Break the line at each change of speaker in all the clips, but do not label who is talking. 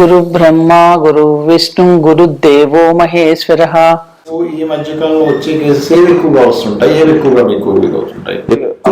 గురు బ్రహ్మ గురు విష్ణు గురు దేవో మహేశ్వర.
ఈ మధ్యకాలంలో వచ్చే కేసెస్ ఏవి ఎక్కువగా వస్తుంటాయి? ఏవి ఎక్కువగా మీకు అవుతుంటాయి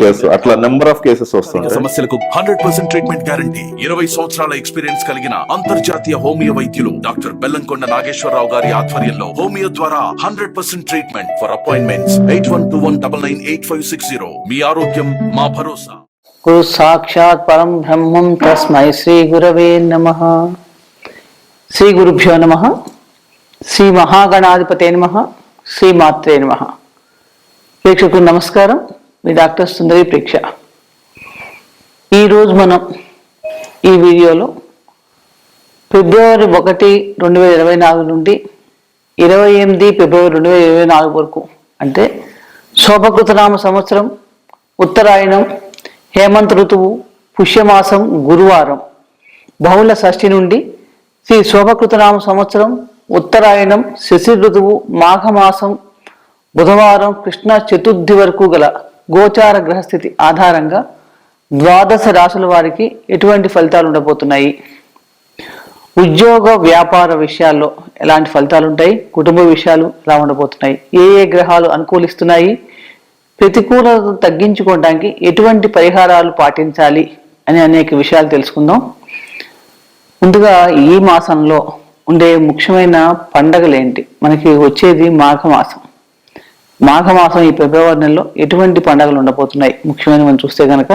కేసు అట్లా నెంబర్ ఆఫ్ కేసెస్
సమస్యలకు హండ్రెడ్ పర్సెంట్ ట్రీట్మెంట్ గ్యారంటీ ఇరవై సంవత్సరాల ఎక్స్పీరియన్స్ కలిగిన అంతర్జాతీయ హోమియో వైద్యులు డాక్టర్ బెల్లంకొండ నాగేశ్వరరావు గారి ఆధ్వర్యంలో హోమియో ద్వారా hundred percent treatment for appointments eight one two one double nine eight five six zero మీ ఆరోగ్యం మా భరోసా.
సాక్షాత్ పరం బ్రహ్మం తస్మై శ్రీ గురవే నమ. శ్రీ గురుభ్యో నమ. శ్రీ మహాగణాధిపతే నమ. శ్రీ మాత్రే నమ. ప్రేక్షకులు నమస్కారం. మీ డాక్టర్ సుందరి ప్రేక్ష. ఈరోజు మనం ఈ వీడియోలో ఫిబ్రవరి ఒకటి రెండు వేల ఇరవై నాలుగు నుండి ఇరవై ఎనిమిది ఫిబ్రవరి రెండు వేల ఇరవై నాలుగు వరకు అంటే శోభకృతనామ సంవత్సరం ఉత్తరాయణం హేమంత్ ఋతువు పుష్యమాసం గురువారం. బహుళ షష్ఠి నుండి శ్రీ శోభకృతనామ సంవత్సరం ఉత్తరాయణం శశి ఋతువు మాఘమాసం బుధవారం కృష్ణ చతుర్థి వరకు గల గోచార గ్రహస్థితి ఆధారంగా ద్వాదశ రాశుల వారికి ఎటువంటి ఫలితాలు ఉండబోతున్నాయి? ఉద్యోగ వ్యాపార విషయాల్లో ఎలాంటి ఫలితాలు ఉంటాయి? కుటుంబ విషయాలు ఎలా ఉండబోతున్నాయి? ఏ ఏ గ్రహాలు అనుకూలిస్తున్నాయి? ప్రతికూలతను తగ్గించుకోవడానికి ఎటువంటి పరిహారాలు పాటించాలి అని అనేక విషయాలు తెలుసుకుందాం. ముందుగా ఈ మాసంలో ఉండే ముఖ్యమైన పండగలు ఏంటి? మనకి వచ్చేది మాఘమాసం. మాఘమాసం ఈ ఫిబ్రవరి నెలలో ఎటువంటి పండగలు ఉండబోతున్నాయి? ముఖ్యమైన మనం చూస్తే కనుక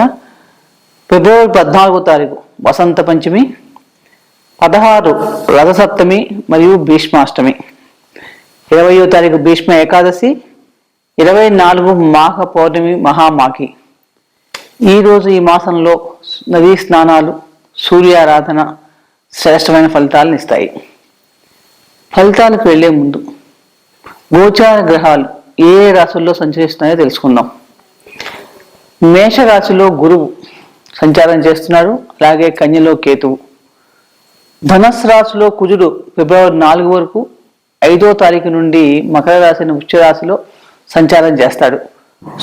ఫిబ్రవరి పద్నాలుగో తారీఖు వసంత పంచమి పదహారు రథసప్తమి మరియు భీష్మాష్టమి. ఇరవయో తారీఖు భీష్మ ఏకాదశి ఇరవై నాలుగు మాఘ పౌర్ణమి మహామాఘి. ఈరోజు ఈ మాసంలో నదీ స్నానాలు సూర్యారాధన శ్రేష్టమైన ఫలితాలను ఇస్తాయి. ఫలితాలకు వెళ్ళే ముందు గోచార గ్రహాలు ఏ ఏ రాశుల్లో సంచరిస్తున్నాయో తెలుసుకుందాం. మేషరాశిలో గురువు సంచారం చేస్తున్నాడు. అలాగే కన్యలో కేతువు. ధనస్సు రాశిలో కుజుడు ఫిబ్రవరి నాలుగు వరకు ఐదో తారీఖు నుండి మకర రాశిని ఉచ్చ రాశిలో సంచారం చేస్తాడు.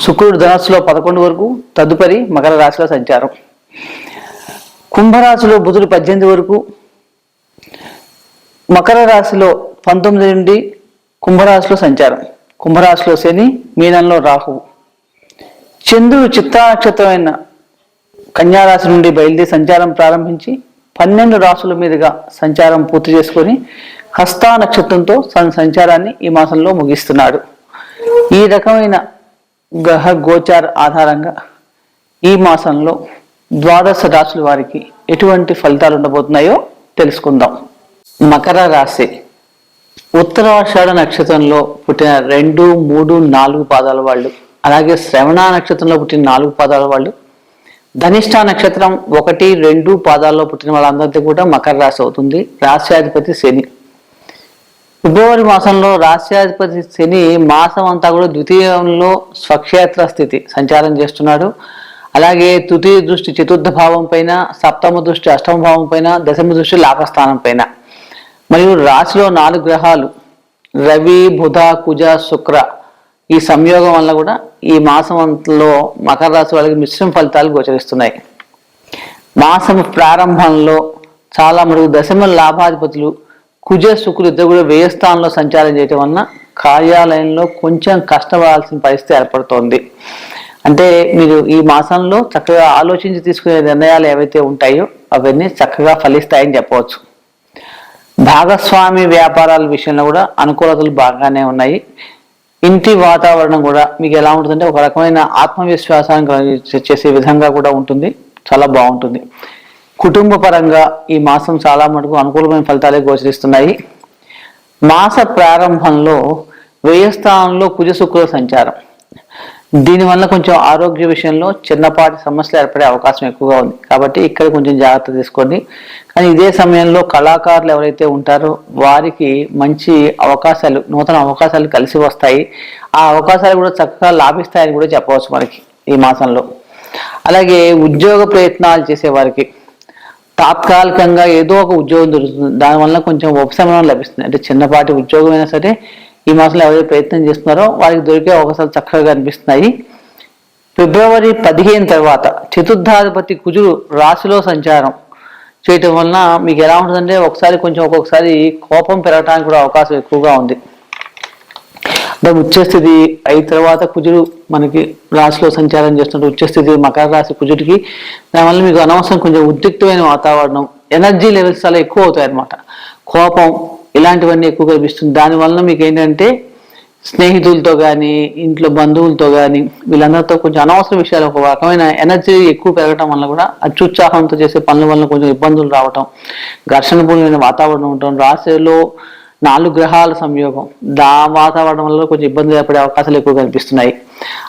శుక్రుడు ధనస్సులో పదకొండు వరకు తదుపరి మకర రాశిలో సంచారం. కుంభరాశిలో బుధుడు పద్దెనిమిది వరకు మకర రాశిలో పంతొమ్మిది నుండి కుంభరాశిలో సంచారం. కుంభరాశిలో శని మీనంలో రాహువు చంద్రుడు చిత్తా నక్షత్రమైన కన్యారాశి నుండి బయలుదేరి సంచారం ప్రారంభించి పన్నెండు రాసుల మీదుగా సంచారం పూర్తి చేసుకొని హస్తా నక్షత్రంతో తన సంచారాన్ని ఈ మాసంలో ముగిస్తున్నాడు. ఈ రకమైన గ్రహ గోచార ఆధారంగా ఈ మాసంలో ద్వాదశ రాశుల వారికి ఎటువంటి ఫలితాలు ఉండబోతున్నాయో తెలుసుకుందాం. మకర రాశి. ఉత్తరాషాఢ నక్షత్రంలో పుట్టిన రెండు మూడు నాలుగు పాదాల వాళ్ళు అలాగే శ్రవణ నక్షత్రంలో పుట్టిన నాలుగు పాదాల వాళ్ళు ధనిష్ట నక్షత్రం ఒకటి రెండు పాదాల్లో పుట్టిన వాళ్ళందరికీ కూడా మకర రాశి అవుతుంది. రాశ్యాధిపతి శని. ఫిబ్రవరి మాసంలో రాశ్యాధిపతి శని మాసం అంతా కూడా ద్వితీయంలో స్వక్షేత్ర స్థితి సంచారం చేస్తున్నాడు. అలాగే తృతీయ దృష్టి చతుర్థ భావం పైన సప్తమ దృష్టి అష్టమ భావం పైన దశమ దృష్టి లాభస్థానం పైన. మరియు రాశిలో నాలుగు గ్రహాలు రవి బుధ కుజ శుక్ర ఈ సంయోగం వల్ల కూడా ఈ మాసం అంతలో మకర రాశి వాళ్ళకి మిశ్రమ ఫలితాలు గోచరిస్తున్నాయి. మాసం ప్రారంభంలో చాలా మటుకు దశమ లాభాధిపతులు కుజ శుక్రులు ఇద్దరు కూడా వ్యయస్థానంలో సంచారం చేయటం వలన కార్యాలయంలో కొంచెం కష్టపడాల్సిన పరిస్థితి ఏర్పడుతోంది. అంటే మీరు ఈ మాసంలో చక్కగా ఆలోచించి తీసుకునే నిర్ణయాలు ఏవైతే ఉంటాయో అవన్నీ చక్కగా ఫలిస్తాయని చెప్పవచ్చు. భాగస్వామి వ్యాపారాల విషయంలో కూడా అనుకూలతలు బాగానే ఉన్నాయి. ఇంటి వాతావరణం కూడా మీకు ఎలా ఉంటుందంటే ఒక రకమైన ఆత్మవిశ్వాసాన్ని కలిగి చేసే విధంగా కూడా ఉంటుంది. చాలా బాగుంటుంది. కుటుంబ పరంగా ఈ మాసం చాలా మటుకు అనుకూలమైన ఫలితాలే గోచరిస్తున్నాయి. మాస ప్రారంభంలో వ్యయస్థానంలో కుజ శుక్ర సంచారం. దీనివల్ల కొంచెం ఆరోగ్య విషయంలో చిన్నపాటి సమస్యలు ఏర్పడే అవకాశం ఎక్కువగా ఉంది. కాబట్టి ఇక్కడ కొంచెం జాగ్రత్త తీసుకోండి. కానీ ఇదే సమయంలో కళాకారులు ఎవరైతే ఉంటారో వారికి మంచి అవకాశాలు నూతన అవకాశాలు కలిసి వస్తాయి. ఆ అవకాశాలు కూడా చక్కగా లాభిస్తాయని కూడా చెప్పవచ్చు మనకి ఈ మాసంలో. అలాగే ఉద్యోగ ప్రయత్నాలు చేసే వారికి తాత్కాలికంగా ఏదో ఒక ఉద్యోగం దొరుకుతుంది. దానివల్ల కొంచెం ఉపశమనం లభిస్తుంది. అంటే చిన్నపాటి ఉద్యోగం అయినా సరే ఈ మాసంలో ఎవరైతే ప్రయత్నం చేస్తున్నారో వారికి దొరికే అవకాశాలు చక్కగా అనిపిస్తున్నాయి ఫిబ్రవరి పదిహేను తర్వాత చతుర్థాధిపతి కుజుడు రాశిలో సంచారం చేయటం వలన మీకు ఎలా ఉంటుందంటే ఒకసారి కొంచెం ఒక్కొక్కసారి కోపం పెరగడానికి కూడా అవకాశం ఎక్కువగా ఉంది. అంటే ఉచ్చస్థితి అయిన తర్వాత కుజుడు మనకి రాశిలో సంచారం చేస్తుంటే ఉచ్చస్థితి మకర రాశి కుజుడికి దానివల్ల మీకు అనవసరం కొంచెం ఉద్రిక్తమైన వాతావరణం ఎనర్జీ లెవెల్స్ చాలా ఎక్కువ అవుతాయి అన్నమాట కోపం ఇలాంటివన్నీ ఎక్కువ కనిపిస్తుంది. దానివల్ల మీకు ఏంటంటే స్నేహితులతో కానీ ఇంట్లో బంధువులతో కానీ వీళ్ళందరితో కొంచెం అనవసర విషయాలు ఒక రకమైన ఎనర్జీ ఎక్కువ పెరగడం వల్ల కూడా అత్యుత్సాహంతో చేసే పనుల వల్ల కొంచెం ఇబ్బందులు రావటం ఘర్షణపూర్ణమైన వాతావరణం ఉండటం రాశిలో నాలుగు గ్రహాల సంయోగం. దా వాతావరణం వల్ల కొంచెం ఇబ్బంది ఏర్పడే అవకాశాలు ఎక్కువ కనిపిస్తున్నాయి.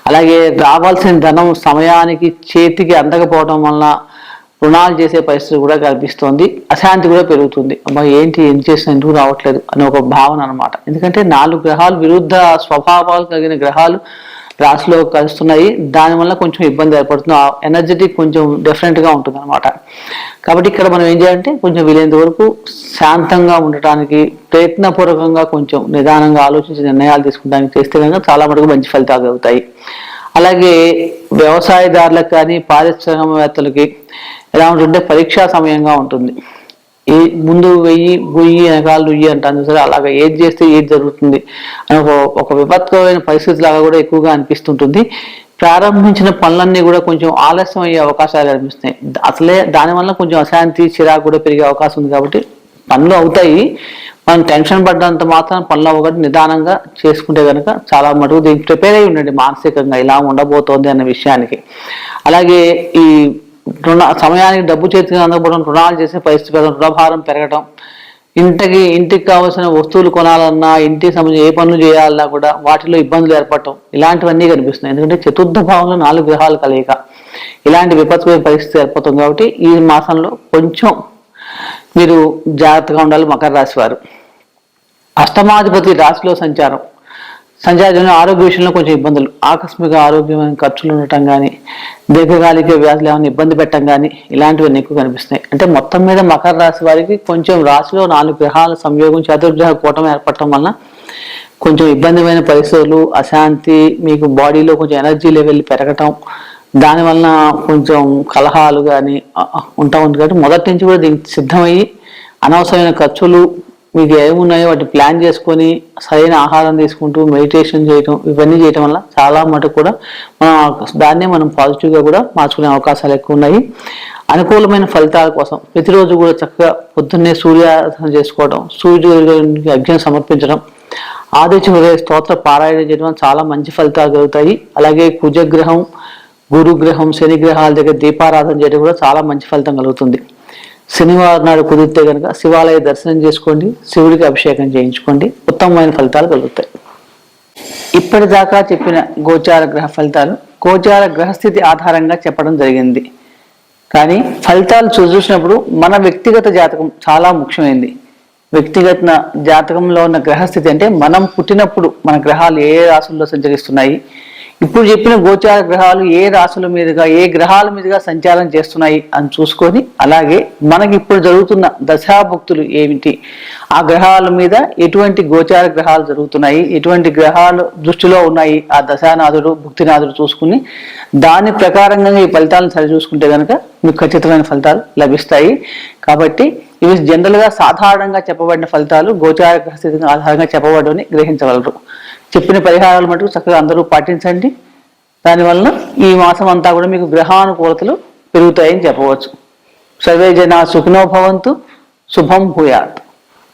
అలాగే రావాల్సిన ధనం సమయానికి చేతికి అందకపోవడం వల్ల రుణాలు చేసే పరిస్థితి కూడా కల్పిస్తోంది అశాంతి కూడా పెరుగుతుంది. అబ్బా ఏంటి ఏం చేసినా ఎందుకు రావట్లేదు అనే ఒక భావన అనమాట ఎందుకంటే నాలుగు గ్రహాలు విరుద్ధ స్వభావాలు కలిగిన గ్రహాలు రాశిలో కలుస్తున్నాయి. దానివల్ల కొంచెం ఇబ్బంది ఏర్పడుతుంది. ఆ ఎనర్జెటిక్ కొంచెం డిఫరెంట్గా ఉంటుంది అనమాట కాబట్టి ఇక్కడ మనం ఏం చేయాలంటే కొంచెం వీలైనంత వరకు శాంతంగా ఉండటానికి ప్రయత్నపూర్వకంగా కొంచెం నిదానంగా ఆలోచించి నిర్ణయాలు తీసుకోవడానికి చేస్తే కనుక చాలా మటుకు మంచి ఫలితాలు కలుగుతాయి. అలాగే వ్యవసాయదారులకు కానీ పారిశ్రామికవేత్తలకి ఎలా ఉంటుంటే పరీక్షా సమయంగా ఉంటుంది. ఏ ముందు వెయ్యి గొయ్యి వెనకాల నుయ్యి అంటాను సరే అలాగా ఏది చేస్తే ఏది జరుగుతుంది అని ఒక విపత్కరమైన పరిస్థితి లాగా కూడా ఎక్కువగా అనిపిస్తుంటుంది. ప్రారంభించిన పనులన్నీ కూడా కొంచెం ఆలస్యం అయ్యే అవకాశాలు అనిపిస్తాయి అసలే దానివల్ల కొంచెం అశాంతి చిరాకు కూడా పెరిగే అవకాశం ఉంది కాబట్టి పనులు అవుతాయి. మనం టెన్షన్ పడ్డంత మాత్రం పనులు అవ్వకుండా నిదానంగా చేసుకుంటే కనుక చాలా మటుకు దీనికి ప్రిపేర్ అయి ఉండండి మానసికంగా. ఇలా ఉండబోతోంది అన్న విషయానికి. అలాగే ఈ రుణ సమయానికి డబ్బు చేతికి అందకపోవడం రుణాలు చేసే పరిస్థితి పెరగడం రుణభారం పెరగడం ఇంటికి ఇంటికి కావాల్సిన వస్తువులు కొనాలన్నా ఇంటికి సంబంధించి ఏ పనులు చేయాలన్నా కూడా వాటిలో ఇబ్బందులు ఏర్పడటం. ఇలాంటివన్నీ కనిపిస్తున్నాయి. ఎందుకంటే చతుర్థ భావంలో నాలుగు గ్రహాలు కలయిక. ఇలాంటి విపత్కమైన పరిస్థితి ఏర్పడుతుంది కాబట్టి ఈ మాసంలో కొంచెం మీరు జాగ్రత్తగా ఉండాలి మకర రాశి వారు. అష్టమాధిపతి రాశిలో సంచారం. సంచారం ఆరోగ్య విషయంలో కొంచెం ఇబ్బందులు. ఆకస్మిక ఆరోగ్యమైన ఖర్చులు ఉండటం కానీ దీర్ఘకాలిక వ్యాధులు ఏమైనా ఇబ్బంది పెట్టడం కానీ ఇలాంటివన్నీ ఎక్కువ కనిపిస్తున్నాయి. అంటే మొత్తం మీద మకర రాశి వారికి కొంచెం రాశిలో నాలుగు గ్రహాల సంయోగం చతుర్గ్రహ కూటమి ఏర్పడటం వలన కొంచెం ఇబ్బందిమైన పరిస్థితులు అశాంతి మీకు బాడీలో కొంచెం ఎనర్జీ లెవెల్ పెరగటం దానివల్ల కొంచెం కలహాలు కానీ ఉంటా ఉంది కాబట్టి మొదటి నుంచి కూడా దీనికి సిద్ధమయ్యి అనవసరమైన ఖర్చులు మీకు ఏమున్నాయో వాటి ప్లాన్ చేసుకొని సరైన ఆహారం తీసుకుంటూ మెడిటేషన్ చేయటం ఇవన్నీ చేయటం వల్ల చాలా మటుకు కూడా మనం దాన్నే మనం పాజిటివ్గా కూడా మార్చుకునే అవకాశాలు ఎక్కువ ఉన్నాయి. అనుకూలమైన ఫలితాల కోసం ప్రతిరోజు కూడా చక్కగా పొద్దున్నే సూర్యారాధన చేసుకోవడం సూర్యుడికి అర్ఘ్యం సమర్పించడం ఆదిత్య హృదయ స్తోత్ర పారాయణ చేయడం చాలా మంచి ఫలితాలు కలుగుతాయి. అలాగే కుజగ్రహం గురుగ్రహం శనిగ్రహాల దగ్గర దీపారాధన చేయడం కూడా చాలా మంచి ఫలితం కలుగుతుంది. శనివారం నాడు కుదిరితే కనుక శివాలయ దర్శనం చేసుకోండి శివుడికి అభిషేకం చేయించుకోండి. ఉత్తమమైన ఫలితాలు కలుగుతాయి. ఇప్పటిదాకా చెప్పిన గోచార గ్రహ ఫలితాలు గోచార గ్రహస్థితి ఆధారంగా చెప్పడం జరిగింది. కానీ ఫలితాలు చూసినప్పుడు మన వ్యక్తిగత జాతకం చాలా ముఖ్యమైనది వ్యక్తిగత జాతకంలో ఉన్న గ్రహస్థితి అంటే మనం పుట్టినప్పుడు మన గ్రహాలు ఏ రాశుల్లో సంచరిస్తున్నాయి ఇప్పుడు చెప్పిన గోచార గ్రహాలు ఏ రాశుల మీదుగా ఏ గ్రహాల మీదుగా సంచారం చేస్తున్నాయి అని చూసుకొని అలాగే మనకి ఇప్పుడు జరుగుతున్న దశాభుక్తులు ఏమిటి? ఆ గ్రహాల మీద ఎటువంటి గోచార గ్రహాలు జరుగుతున్నాయి? ఎటువంటి గ్రహాలు దృష్టిలో ఉన్నాయి? ఆ దశానాథుడు భుక్తినాథుడు చూసుకుని దాని ప్రకారంగా ఈ ఫలితాలను సరిచూసుకుంటే కనుక మీకు ఖచ్చితమైన ఫలితాలు లభిస్తాయి. కాబట్టి ఇవి జనరల్గా సాధారణంగా చెప్పబడిన ఫలితాలు గోచార స్థితిని ఆధారంగా చెప్పబడని గ్రహించగలరు. చెప్పిన పరిహారాలు మటుకు చక్కగా అందరూ పాటించండి. దానివల్ల ఈ మాసం అంతా కూడా మీకు గ్రహానుకూలతలు పెరుగుతాయని చెప్పవచ్చు. సర్వే జన సుఖినో భవంతు శుభం భూయాత్.